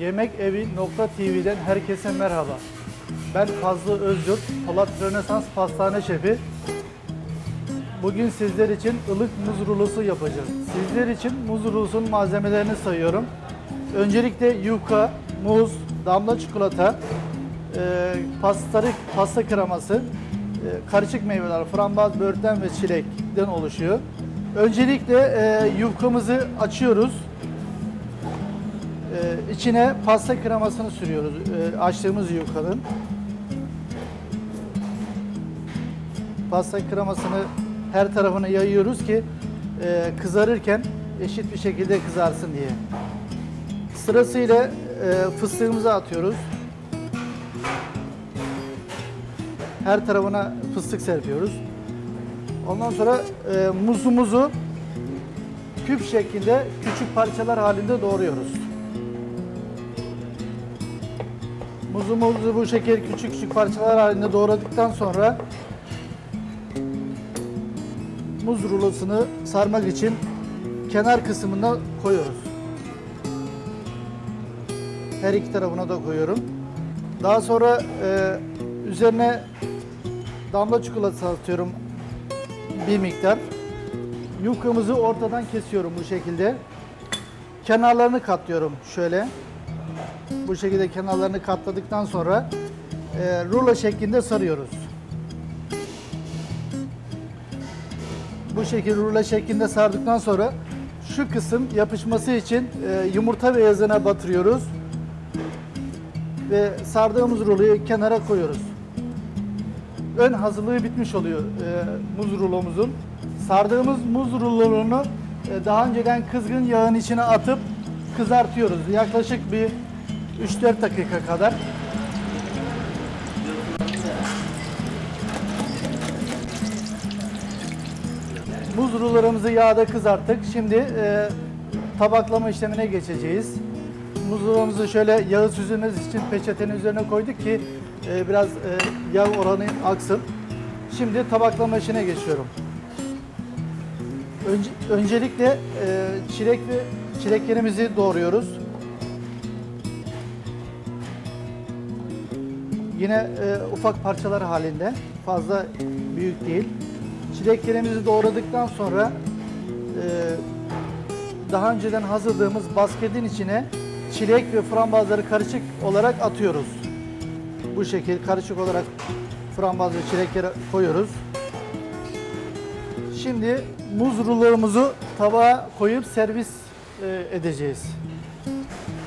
Yemek Evi Nokta TV'den herkese merhaba. Ben Fazlı Özyurt, Polat Rönesans Pastane Şefi. Bugün sizler için ılık muz rulosu yapacağız. Sizler için muz rulosunun malzemelerini sayıyorum. Öncelikle yufka, muz, damla çikolata, e, pastari, pasta kreması, e, karışık meyveler, frambuaz, böğürtlen ve çilekten oluşuyor. Öncelikle e, yufkamızı açıyoruz. Ee, içine pasta kremasını sürüyoruz ee, açtığımız yufkanın. Pasta kremasını her tarafına yayıyoruz ki e, kızarırken eşit bir şekilde kızarsın diye. Sırasıyla e, fıstığımızı atıyoruz. Her tarafına fıstık serpiyoruz. Ondan sonra e, muzumuzu küp şeklinde küçük parçalar halinde doğruyoruz. Muzumuzu bu şekilde küçük küçük parçalar halinde doğradıktan sonra muz rulosunu sarmak için kenar kısmına koyuyoruz. Her iki tarafına da koyuyorum. Daha sonra e, üzerine damla çikolata atıyorum bir miktar. Yufkamızı ortadan kesiyorum bu şekilde. Kenarlarını katlıyorum şöyle. Bu şekilde kenarlarını katladıktan sonra e, rulo şeklinde sarıyoruz. Bu şekilde rulo şeklinde sardıktan sonra şu kısım yapışması için e, yumurta beyazına batırıyoruz. Ve sardığımız ruloyu kenara koyuyoruz. Ön hazırlığı bitmiş oluyor e, muz rulomuzun. Sardığımız muz rulonu e, daha önceden kızgın yağın içine atıp kızartıyoruz. Yaklaşık bir 3-4 dakika kadar. Muz rulolarımızı yağda kızarttık. Şimdi e, tabaklama işlemine geçeceğiz. Muz rulomuzu şöyle yağı süzülmesi için peçetenin üzerine koyduk ki e, biraz e, yağ oranı aksın. Şimdi tabaklama işine geçiyorum. Önce, öncelikle e, çilek ve çileklerimizi doğruyoruz. Yine e, ufak parçalar halinde, fazla büyük değil. Çileklerimizi doğradıktan sonra e, daha önceden hazırladığımız basketin içine çilek ve frambuazları karışık olarak atıyoruz. Bu şekil karışık olarak frambaz ve çilekleri koyuyoruz. Şimdi muz rulomuzu tabağa koyup servis e, edeceğiz.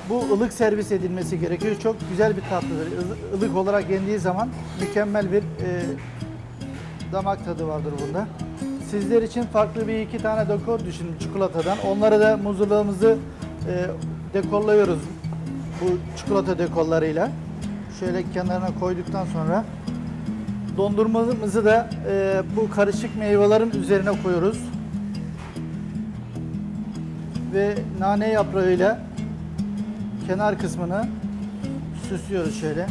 Bu ılık servis edilmesi gerekiyor. Çok güzel bir tatlıdır. Ilı- Ilık olarak yendiği zaman mükemmel bir e, damak tadı vardır bunda. Sizler için farklı bir iki tane dekor düşünün çikolatadan. Onları da muzluğumuzu e, dekorluyoruz bu çikolata dekorlarıyla. Şöyle kenarına koyduktan sonra dondurmamızı da e, bu karışık meyvelerin üzerine koyuyoruz. Ve nane yaprağıyla kenar kısmını süslüyoruz şöyle.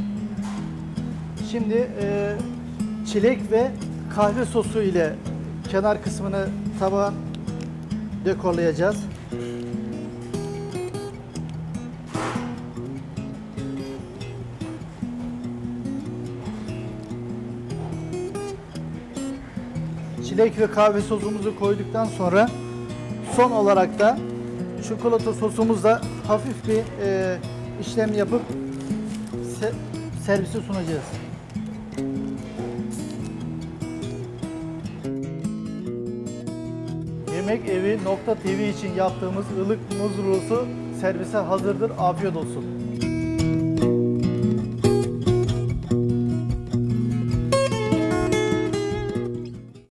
Şimdi e, çilek ve kahve sosu ile kenar kısmını tabağın dekorlayacağız. Çilek ve kahve sosumuzu koyduktan sonra son olarak da çikolata sosumuzla hafif bir e, işlem yapıp se- servise sunacağız. Yemek Evi Nokta TV için yaptığımız ılık muz rulosu servise hazırdır. Afiyet olsun.